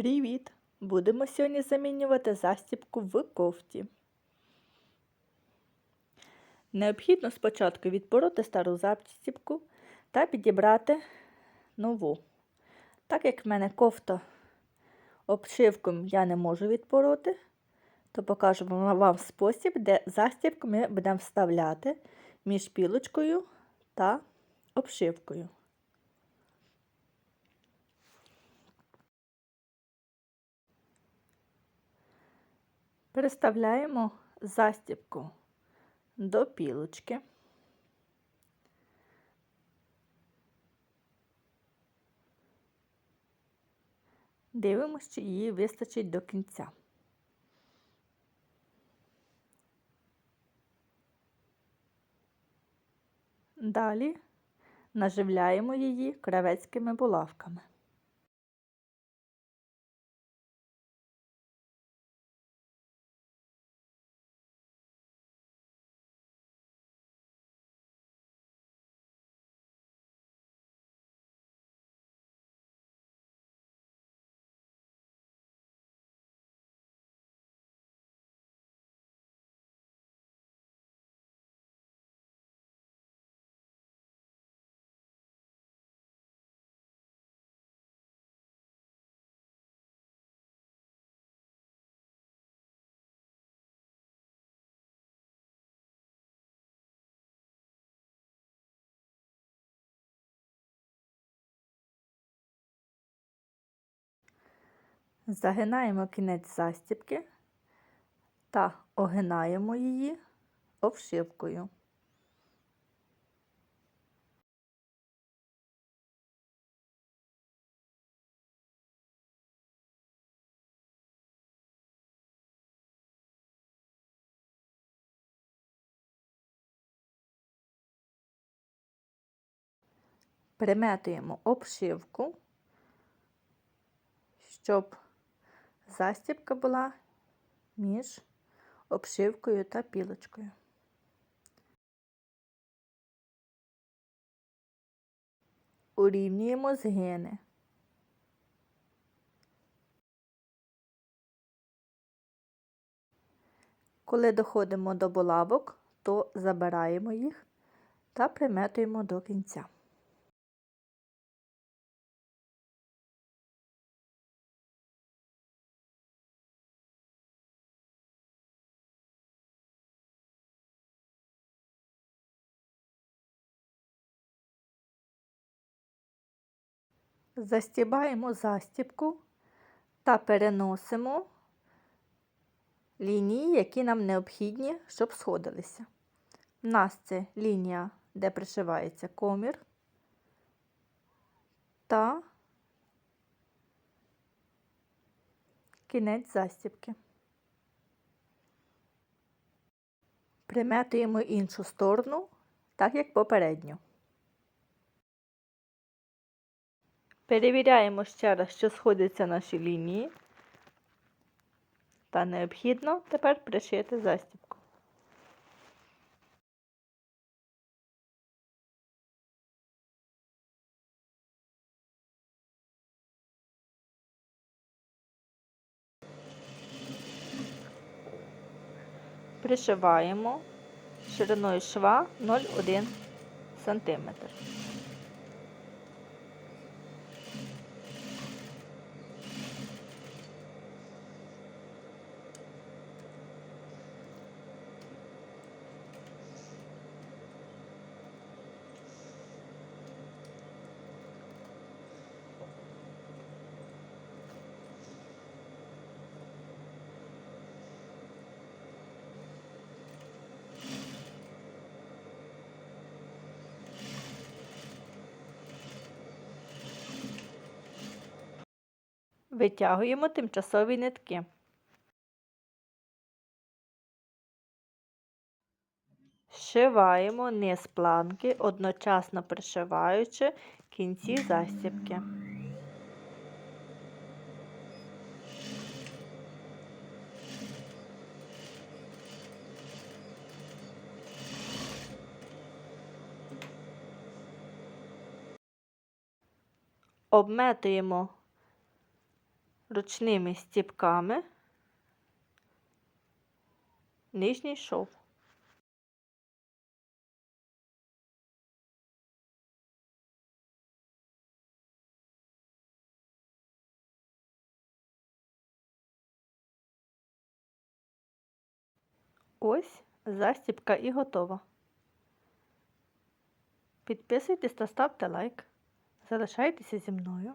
Привіт! Будемо сьогодні замінювати застібку в кофті. Необхідно спочатку відпороти стару застібку та підібрати нову. Так як в мене кофта обшивком я не можу відпороти, то покажемо вам спосіб, де застібку ми будемо вставляти між пілочкою та обшивкою. Переставляємо застібку до пілочки. Дивимося, чи її вистачить до кінця. Далі наживляємо її кравецькими булавками. Загинаємо кінець застібки та огинаємо її обшивкою. Приметуємо обшивку, щоб застібка була між обшивкою та пілочкою. Урівнюємо згини. Коли доходимо до булавок, то забираємо їх та приметуємо до кінця. Застібаємо застібку та переносимо лінії, які нам необхідні, щоб сходилися. У нас це лінія, де пришивається комір та кінець застібки. Приметуємо іншу сторону, так як попередньо. Перевіряємо ще раз, що сходяться наші лінії. Та необхідно тепер пришити застібку. Пришиваємо шириною шва 0,1 см. Витягуємо тимчасові нитки. Зшиваємо низ планки, одночасно пришиваючи кінці застібки. Обметуємо ручними стіпками нижній шов. Ось застібка і готова. Підписуйтесь та ставте лайк. Залишайтеся зі мною.